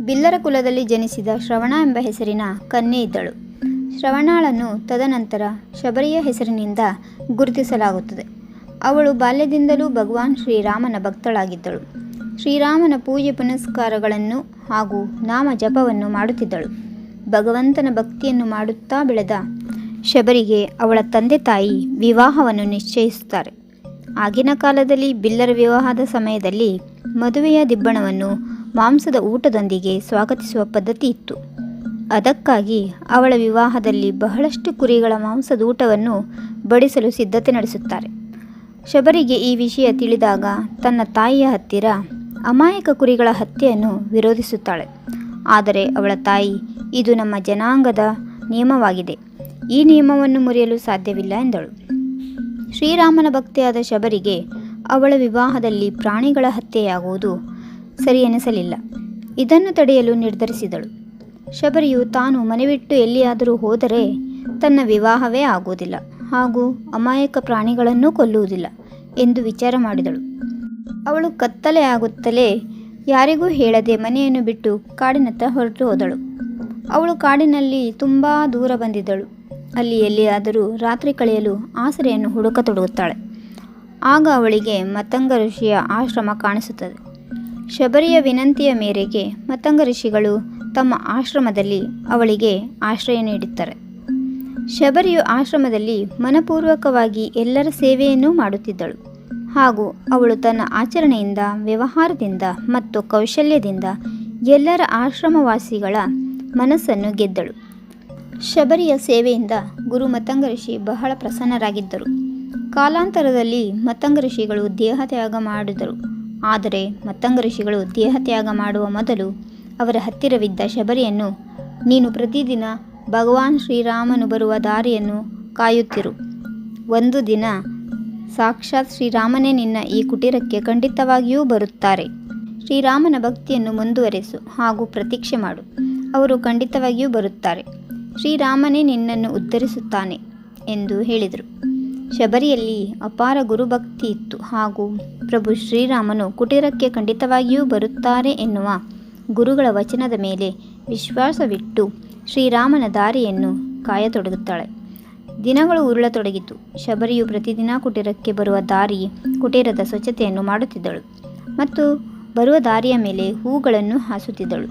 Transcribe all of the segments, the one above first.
ಬಿಲ್ಲರ ಕುಲದಲ್ಲಿ ಜನಿಸಿದ ಶ್ರವಣ ಎಂಬ ಹೆಸರಿನ ಕನ್ಯೆ ಇದ್ದಳು. ಶ್ರವಣಾಳನ್ನು ತದನಂತರ ಶಬರಿಯ ಹೆಸರಿನಿಂದ ಗುರುತಿಸಲಾಗುತ್ತದೆ. ಅವಳು ಬಾಲ್ಯದಿಂದಲೂ ಭಗವಾನ್ ಶ್ರೀರಾಮನ ಭಕ್ತಳಾಗಿದ್ದಳು. ಶ್ರೀರಾಮನ ಪೂಜೆ ಪುನಸ್ಕಾರಗಳನ್ನು ಹಾಗೂ ನಾಮ ಜಪವನ್ನು ಮಾಡುತ್ತಿದ್ದಳು. ಭಗವಂತನ ಭಕ್ತಿಯನ್ನು ಮಾಡುತ್ತಾ ಬೆಳೆದ ಶಬರಿಗೆ ಅವಳ ತಂದೆ ತಾಯಿ ವಿವಾಹವನ್ನು ನಿಶ್ಚಯಿಸುತ್ತಾರೆ. ಆಗಿನ ಕಾಲದಲ್ಲಿ ಬಿಲ್ಲರ ವಿವಾಹದ ಸಮಯದಲ್ಲಿ ಮದುವೆಯ ದಿಬ್ಬಣವನ್ನು ಮಾಂಸದ ಊಟದೊಂದಿಗೆ ಸ್ವಾಗತಿಸುವ ಪದ್ಧತಿ ಇತ್ತು. ಅದಕ್ಕಾಗಿ ಅವಳ ವಿವಾಹದಲ್ಲಿ ಬಹಳಷ್ಟು ಕುರಿಗಳ ಮಾಂಸದ ಊಟವನ್ನು ಬಡಿಸಲು ಸಿದ್ಧತೆ ನಡೆಸುತ್ತಾರೆ. ಶಬರಿಗೆ ಈ ವಿಷಯ ತಿಳಿದಾಗ ತನ್ನ ತಾಯಿಯ ಹತ್ತಿರ ಅಮಾಯಕ ಕುರಿಗಳ ಹತ್ಯೆಯನ್ನು ವಿರೋಧಿಸುತ್ತಾಳೆ. ಆದರೆ ಅವಳ ತಾಯಿ, ಇದು ನಮ್ಮ ಜನಾಂಗದ ನಿಯಮವಾಗಿದೆ. ಈ ನಿಯಮವನ್ನು ಮುರಿಯಲು ಸಾಧ್ಯವಿಲ್ಲ ಎಂದಳು. ಶ್ರೀರಾಮನ ಭಕ್ತಿಯಾದ ಶಬರಿಗೆ ಅವಳ ವಿವಾಹದಲ್ಲಿ ಪ್ರಾಣಿಗಳ ಹತ್ಯೆಯಾಗುವುದು ಸರಿ ಎನಿಸಲಿಲ್ಲ. ಇದನ್ನು ತಡೆಯಲು ನಿರ್ಧರಿಸಿದಳು. ಶಬರಿಯು ತಾನು ಮನೆ ಬಿಟ್ಟು ಎಲ್ಲಿಯಾದರೂ ಹೋದರೆ ತನ್ನ ವಿವಾಹವೇ ಆಗುವುದಿಲ್ಲ. ಹಾಗೂ ಅಮಾಯಕ ಪ್ರಾಣಿಗಳನ್ನೂ ಕೊಲ್ಲುವುದಿಲ್ಲ ಎಂದು ವಿಚಾರ ಮಾಡಿದಳು. ಅವಳು ಕತ್ತಲೆ ಆಗುತ್ತಲೇ ಯಾರಿಗೂ ಹೇಳದೆ ಮನೆಯನ್ನು ಬಿಟ್ಟು ಕಾಡಿನತ್ತ ಹೊರಟು ಹೋದಳು. ಅವಳು ಕಾಡಿನಲ್ಲಿ ತುಂಬ ದೂರ ಬಂದಿದ್ದಳು. ಅಲ್ಲಿ ಎಲ್ಲಿಯಾದರೂ ರಾತ್ರಿ ಕಳೆಯಲು ಆಸರೆಯನ್ನು ಹುಡುಕತೊಡಗುತ್ತಾಳೆ. ಆಗ ಅವಳಿಗೆ ಮತಂಗ ಋಷಿಯ ಆಶ್ರಮ ಕಾಣಿಸುತ್ತದೆ. ಶಬರಿಯ ವಿನಂತಿಯ ಮೇರೆಗೆ ಮತಂಗ ಋಷಿಗಳು ತಮ್ಮ ಆಶ್ರಮದಲ್ಲಿ ಅವಳಿಗೆ ಆಶ್ರಯ ನೀಡುತ್ತಾರೆ. ಶಬರಿಯು ಆಶ್ರಮದಲ್ಲಿ ಮನಪೂರ್ವಕವಾಗಿ ಎಲ್ಲರ ಸೇವೆಯನ್ನೂ ಮಾಡುತ್ತಿದ್ದಳು. ಹಾಗೂ ಅವಳು ತನ್ನ ಆಚರಣೆಯಿಂದ, ವ್ಯವಹಾರದಿಂದ ಮತ್ತು ಕೌಶಲ್ಯದಿಂದ ಎಲ್ಲರ ಆಶ್ರಮವಾಸಿಗಳ ಮನಸ್ಸನ್ನು ಗೆದ್ದಳು. ಶಬರಿಯ ಸೇವೆಯಿಂದ ಗುರು ಮತಂಗ ಋಷಿ ಬಹಳ ಪ್ರಸನ್ನರಾಗಿದ್ದರು. ಕಾಲಾಂತರದಲ್ಲಿ ಮತಂಗ ಋಷಿಗಳು ದೇಹತ್ಯಾಗ ಮಾಡಿದರು. ಆದರೆ ಮತ್ತಂಗ ಋಷಿಗಳು ದೇಹತ್ಯಾಗ ಮಾಡುವ ಮೊದಲು ಅವರ ಹತ್ತಿರವಿದ್ದ ಶಬರಿಯನ್ನು, ನೀನು ಪ್ರತಿದಿನ ಭಗವಾನ್ ಶ್ರೀರಾಮನು ಬರುವ ದಾರಿಯನ್ನು ಕಾಯುತ್ತಿರು. ಒಂದು ದಿನ ಸಾಕ್ಷಾತ್ ಶ್ರೀರಾಮನೇ ನಿನ್ನ ಈ ಕುಟೀರಕ್ಕೆ ಖಂಡಿತವಾಗಿಯೂ ಬರುತ್ತಾರೆ. ಶ್ರೀರಾಮನ ಭಕ್ತಿಯನ್ನು ಮುಂದುವರೆಸು ಹಾಗೂ ಪ್ರತೀಕ್ಷೆ ಮಾಡು. ಅವರು ಖಂಡಿತವಾಗಿಯೂ ಬರುತ್ತಾರೆ. ಶ್ರೀರಾಮನೇ ನಿನ್ನನ್ನು ಉದ್ಧರಿಸುತ್ತಾನೆ ಎಂದು ಹೇಳಿದರು. ಶಬರಿಯಲ್ಲಿ ಅಪಾರ ಗುರುಭಕ್ತಿ ಇತ್ತು. ಹಾಗೂ ಪ್ರಭು ಶ್ರೀರಾಮನು ಕುಟೀರಕ್ಕೆ ಖಂಡಿತವಾಗಿಯೂ ಬರುತ್ತಾರೆ ಎನ್ನುವ ಗುರುಗಳ ವಚನದ ಮೇಲೆ ವಿಶ್ವಾಸವಿಟ್ಟು ಶ್ರೀರಾಮನ ದಾರಿಯನ್ನು ಕಾಯತೊಡಗುತ್ತಾಳೆ. ದಿನಗಳು ಉರುಳತೊಡಗಿತು. ಶಬರಿಯು ಪ್ರತಿದಿನ ಕುಟೀರಕ್ಕೆ ಬರುವ ದಾರಿ ಕುಟೀರದ ಸ್ವಚ್ಛತೆಯನ್ನು ಮಾಡುತ್ತಿದ್ದಳು ಮತ್ತು ಬರುವ ದಾರಿಯ ಮೇಲೆ ಹೂಗಳನ್ನು ಹಾಸುತ್ತಿದ್ದಳು.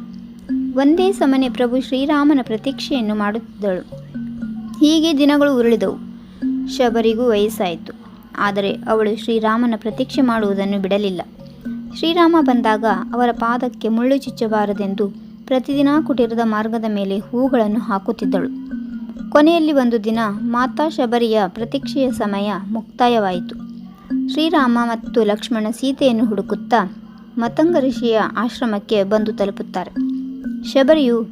ಒಂದೇ ಸಮನೆ ಪ್ರಭು ಶ್ರೀರಾಮನ ಪ್ರತೀಕ್ಷೆಯನ್ನು ಮಾಡುತ್ತಿದ್ದಳು. ಹೀಗೆ ದಿನಗಳು ಉರುಳಿದವು. ಶಬರಿಗೂ ವಯಸ್ಸಾಯಿತು. ಆದರೆ ಅವಳು ಶ್ರೀರಾಮನ ಪ್ರತೀಕ್ಷೆ ಮಾಡುವುದನ್ನು ಬಿಡಲಿಲ್ಲ. ಶ್ರೀರಾಮ ಬಂದಾಗ ಅವರ ಪಾದಕ್ಕೆ ಮುಳ್ಳು ಚುಚ್ಚಬಾರದೆಂದು ಪ್ರತಿದಿನ ಕುಟೀರದ ಮಾರ್ಗದ ಮೇಲೆ ಹೂಗಳನ್ನು ಹಾಕುತ್ತಿದ್ದಳು. ಕೊನೆಯಲ್ಲಿ ಒಂದು ದಿನ ಮಾತಾ ಶಬರಿಯ ಪ್ರತೀಕ್ಷೆಯ ಸಮಯ ಮುಕ್ತಾಯವಾಯಿತು. ಶ್ರೀರಾಮ ಮತ್ತು ಲಕ್ಷ್ಮಣ ಸೀತೆಯನ್ನು ಹುಡುಕುತ್ತಾ ಮತಂಗ ಋಷಿಯ ಆಶ್ರಮಕ್ಕೆ ಬಂದು ತಲುಪುತ್ತಾರೆ. ಶಬರಿಯು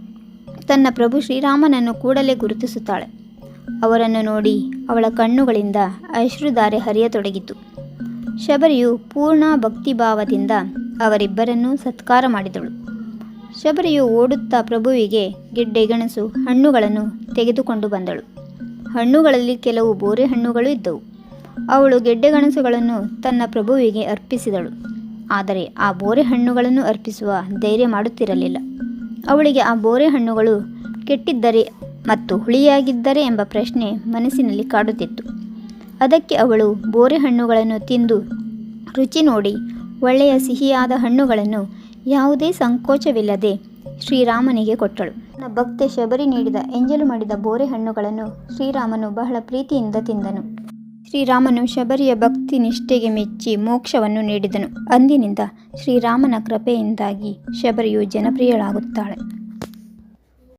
ತನ್ನ ಪ್ರಭು ಶ್ರೀರಾಮನನ್ನು ಕೂಡಲೇ ಗುರುತಿಸುತ್ತಾಳೆ. ಅವರನ್ನು ನೋಡಿ ಅವಳ ಕಣ್ಣುಗಳಿಂದ ಅಶ್ರುಧಾರೆ ಹರಿಯತೊಡಗಿತು. ಶಬರಿಯು ಪೂರ್ಣ ಭಕ್ತಿಭಾವದಿಂದ ಅವರಿಬ್ಬರನ್ನೂ ಸತ್ಕಾರ ಮಾಡಿದಳು. ಶಬರಿಯು ಓಡುತ್ತಾ ಪ್ರಭುವಿಗೆ ಗೆಡ್ಡೆಗೆಣಸು ಹಣ್ಣುಗಳನ್ನು ತೆಗೆದುಕೊಂಡು ಬಂದಳು. ಹಣ್ಣುಗಳಲ್ಲಿ ಕೆಲವು ಬೋರೆ ಹಣ್ಣುಗಳು ಇದ್ದವು. ಅವಳು ಗೆಡ್ಡೆಗೆಣಸುಗಳನ್ನು ತನ್ನ ಪ್ರಭುವಿಗೆ ಅರ್ಪಿಸಿದಳು. ಆದರೆ ಆ ಬೋರೆ ಹಣ್ಣುಗಳನ್ನು ಅರ್ಪಿಸುವ ಧೈರ್ಯ ಮಾಡುತ್ತಿರಲಿಲ್ಲ. ಅವಳಿಗೆ ಆ ಬೋರೆ ಹಣ್ಣುಗಳು ಕೆಟ್ಟಿದ್ದರೆ ಮತ್ತು ಹುಳಿಯಾಗಿದ್ದರೆ ಎಂಬ ಪ್ರಶ್ನೆ ಮನಸ್ಸಿನಲ್ಲಿ ಕಾಡುತ್ತಿತ್ತು. ಅದಕ್ಕೆ ಅವಳು ಬೋರೆ ಹಣ್ಣುಗಳನ್ನು ತಿಂದು ರುಚಿ ನೋಡಿ, ಒಳ್ಳೆಯ ಸಿಹಿಯಾದ ಹಣ್ಣುಗಳನ್ನು ಯಾವುದೇ ಸಂಕೋಚವಿಲ್ಲದೆ ಶ್ರೀರಾಮನಿಗೆ ಕೊಟ್ಟಳು. ತನ್ನ ಭಕ್ತೆ ಶಬರಿ ನೀಡಿದ ಎಂಜಲು ಮಾಡಿದ ಬೋರೆ ಹಣ್ಣುಗಳನ್ನು ಶ್ರೀರಾಮನು ಬಹಳ ಪ್ರೀತಿಯಿಂದ ತಿಂದನು. ಶ್ರೀರಾಮನು ಶಬರಿಯ ಭಕ್ತಿ ನಿಷ್ಠೆಗೆ ಮೆಚ್ಚಿ ಮೋಕ್ಷವನ್ನು ನೀಡಿದನು. ಅಂದಿನಿಂದ ಶ್ರೀರಾಮನ ಕೃಪೆಯಿಂದಾಗಿ ಶಬರಿಯು ಜನಪ್ರಿಯಳಾಗುತ್ತಾಳೆ.